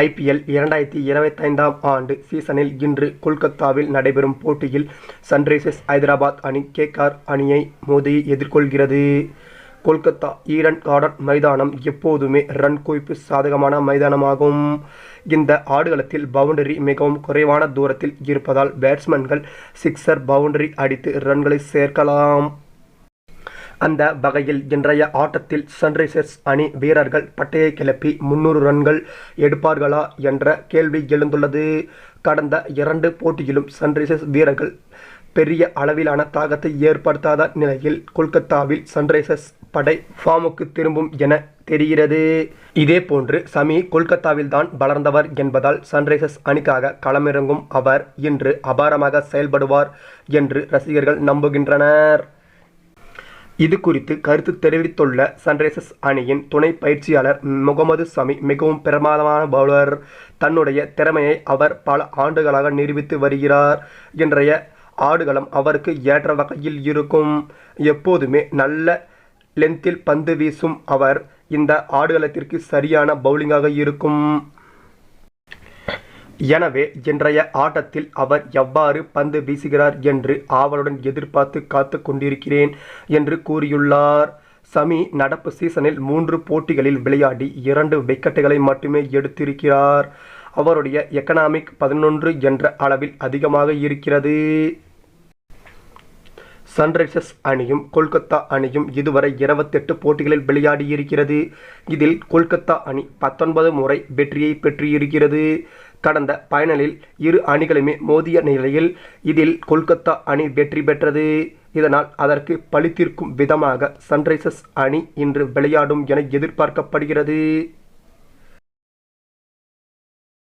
IPL இரண்டாயிரத்தி இருபத்தைந்தாம் ஆண்டு சீசனில் இன்று கொல்கத்தாவில் நடைபெறும் போட்டியில் சன்ரைசர்ஸ் ஹைதராபாத் அணி கேகார் அணியை மோதி எதிர்கொள்கிறது. கொல்கத்தா ஈடன் கார்டன் மைதானம் எப்போதுமே ரன் குவிப்பு சாதகமான மைதானமாகும். இந்த ஆடுகளத்தில் பவுண்டரி மிகவும் குறைவான தூரத்தில் இருப்பதால் பேட்ஸ்மேன்கள் சிக்ஸர் பவுண்டரி அடித்து ரன்களை சேர்க்கலாம். அந்த வகையில் இன்றைய ஆட்டத்தில் சன்ரைசர்ஸ் அணி வீரர்கள் பட்டையை கிளப்பி முன்னூறு ரன்கள் எடுப்பார்களா என்ற கேள்வி எழுந்துள்ளது. கடந்த இரண்டு போட்டியிலும் சன்ரைசர்ஸ் வீரர்கள் பெரிய அளவிலான தாக்கத்தை ஏற்படுத்தாத நிலையில் கொல்கத்தாவில் சன்ரைசர்ஸ் படை ஃபார்முக்கு திரும்பும் என தெரிகிறது. இதே போன்று சமி கொல்கத்தாவில் தான் வளர்ந்தவர் என்பதால் சன்ரைசர்ஸ் அணிக்காக களமிறங்கும் அவர் இன்று அபாரமாக செயல்படுவார் என்று ரசிகர்கள் நம்புகின்றனர். இது குறித்து கருத்து தெரிவித்துள்ள சன்ரைசர்ஸ் அணியின் துணை பயிற்சியாளர் முகமது சமி மிகவும் பிரமாதமான பவுலர். தன்னுடைய திறமையை அவர் பல ஆண்டுகளாக நிரூபித்து வருகிறார். இன்றைய ஆடுகளம் அவருக்கு ஏற்ற வகையில் இருக்கும். எப்போதுமே நல்ல லென்த்தில் பந்து வீசும் அவர் இந்த ஆடுகளத்திற்கு சரியான பவுலிங்காக இருக்கும். எனவே இன்றைய ஆட்டத்தில் அவர் எவ்வாறு பந்து வீசுகிறார் என்று ஆவலுடன் எதிர்பார்த்து காத்து கொண்டிருக்கிறேன் என்று கூறியுள்ளார். சமி நடப்பு சீசனில் மூன்று போட்டிகளில் விளையாடி இரண்டு விக்கெட்டுகளை மட்டுமே எடுத்திருக்கிறார். அவருடைய எக்கனாமிக் பதினொன்று என்ற அளவில் அதிகமாக இருக்கிறது. சன்ரைசர்ஸ் அணியும் கொல்கத்தா அணியும் இதுவரை இருபத்தெட்டு போட்டிகளில் விளையாடியிருக்கிறது. இதில் கொல்கத்தா அணி பத்தொன்பது முறை வெற்றியை பெற்றிருக்கிறது. கடந்த பைனலில் இரு அணிகளுமே மோதிய நிலையில் இதில் கொல்கத்தா அணி வெற்றி பெற்றது. இதனால் அதற்கு பழித்திருக்கும் விதமாக சன்ரைசர்ஸ் அணி இன்று விளையாடும் என எதிர்பார்க்கப்படுகிறது.